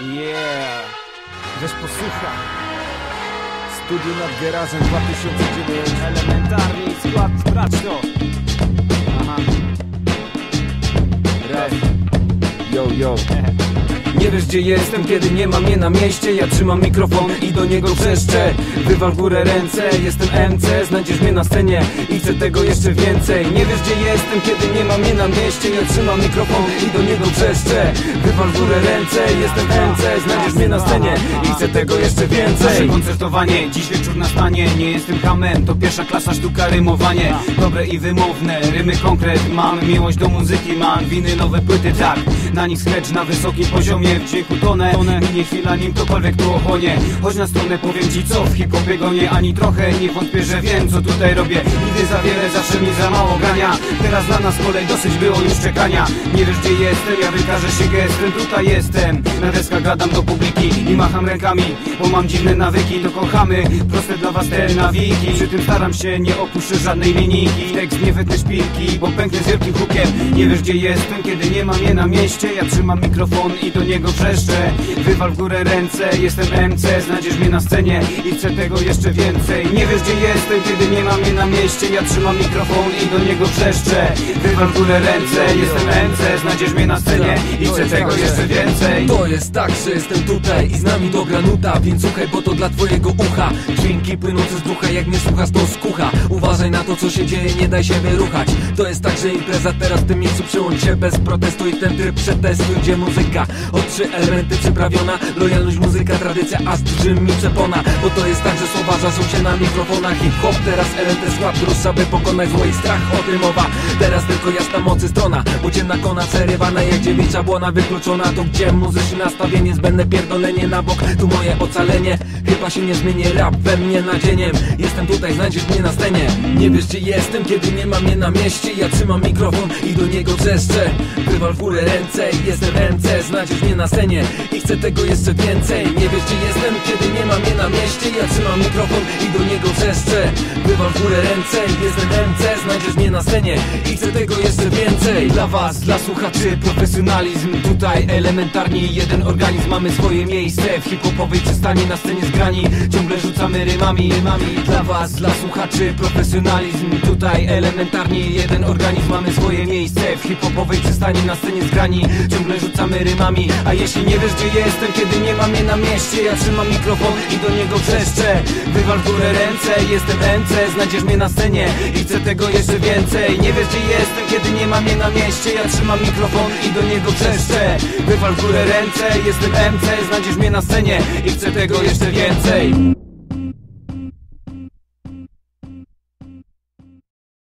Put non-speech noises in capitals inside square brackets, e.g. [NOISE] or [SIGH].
Yeah, weź posłuchaj. Studio nad garażem 2009 Elementarny skład, sprawdź to Aha. Raz Yo, yo [LAUGHS] Nie wiesz gdzie jestem, kiedy nie ma mnie na mieście. Ja trzymam mikrofon i do niego wrzeszczę. Wywal górę ręce, jestem MC Znajdziesz mnie na scenie i chcę tego jeszcze więcej. Nie wiesz gdzie jestem, kiedy nie ma mnie na mieście. Ja trzymam mikrofon i do niego wrzeszczę. Wywal górę ręce, jestem MC Znajdziesz mnie na scenie i chcę tego jeszcze więcej. Nasze koncertowanie, dziś wieczór na stanie Nie jestem hamem, to pierwsza klasa sztuka rymowanie. Dobre i wymowne, rymy konkret. Mam miłość do muzyki, mam winylowe płyty, tak. Na nich skrecz na wysokim poziomie W dźwięku tonę, minie chwila nim ktokolwiek tu ochłonie Chodź na stronę, powiem ci co W hip-hopie go nie ani trochę Nie wątpię, że wiem co tutaj robię. Nigdy za wiele, zawsze mi za mało grania Teraz dla nas kolej dosyć było już czekania. Nie wiesz gdzie jestem, ja wykażę się gestem. Tutaj jestem, na deskach gadam do publiki I macham rękami, bo mam dziwne nawyki To kochamy, proste dla was te nawiki. Przy tym staram się, nie opuszczę żadnej linijki. Tekst nie wytnę szpilki, bo pęknę z wielkim hukiem. Nie wiesz gdzie jestem, kiedy nie ma mnie na mieście. Ja trzymam mikrofon i do niego wrzeszczę Wywal w górę ręce, jestem MC Znajdziesz mnie na scenie i chcę tego jeszcze więcej. Nie wiesz gdzie jestem, kiedy nie ma mnie na mieście. Ja trzymam mikrofon i do niego wrzeszczę Wywal w górę ręce, jestem MC Znajdziesz mnie na scenie i chcę tego jeszcze więcej. To jest tak, że jestem tutaj i z nami dobra nuta Więc słuchaj, bo to dla twojego ucha. Dźwięki płynące z ducha, jak nie słuchasz to skucha. Uważaj na to co się dzieje, nie daj się wyruchać To jest tak, że impreza teraz w tym miejscu przyłącz się bez protestu I ten tryb przetestuj, gdzie muzyka O trzy elementy przyprawiona. Lojalność, muzyka, tradycja, aż mi przepona. Bo to jest tak, że słowa żaszą się na mikrofonach. Hip-hop teraz LNT skład grusza, by pokonać zło i strach O tym mowa, teraz tylko jasna mocy strona Bo ciemna kona przerywana jak dziewica błona Wykluczona. To gdzie muzyczne nastawienie Zbędne pierdolenie na bok, tu moje ocalenie. Chyba się nie zmieni rap we mnie nadzieniem. Jestem tutaj, znajdziesz mnie na scenie. Nie wiesz gdzie jestem, kiedy nie ma mnie na mieście. Ja trzymam mikrofon i do niego wrzeszczę Wywal w górę ręce, jestem Znajdziesz mnie na scenie i chcę tego jeszcze więcej Nie wiesz gdzie jestem, kiedy nie ma mnie na mieście Ja trzymam mikrofon i do niego wrzeszczę. Wywal w górę ręce, jestem MC Znajdziesz mnie na scenie i chcę tego jeszcze więcej. Dla was, dla słuchaczy profesjonalizm Tutaj elementarnie jeden organizm. Mamy swoje miejsce w hip-hopowej przystani Na scenie zgrani, ciągle rzucamy rymami, rymami. Dla was, dla słuchaczy profesjonalizm Tutaj elementarnie jeden organizm. Mamy swoje miejsce w hip-hopowej przystani Na scenie zgrani, ciągle rzucamy rymami A jeśli nie wiesz gdzie jestem, kiedy nie ma mnie na mieście Ja trzymam mikrofon i do niego wrzeszczę Wywal w górę ręce, jestem MC Znajdziesz mnie na scenie i chcę tego jeszcze więcej. Nie wiesz gdzie jestem, kiedy nie ma mnie na mieście Ja trzymam mikrofon i do niego wrzeszczę Wywal w górę ręce, jestem MC Znajdziesz mnie na scenie i chcę tego jeszcze więcej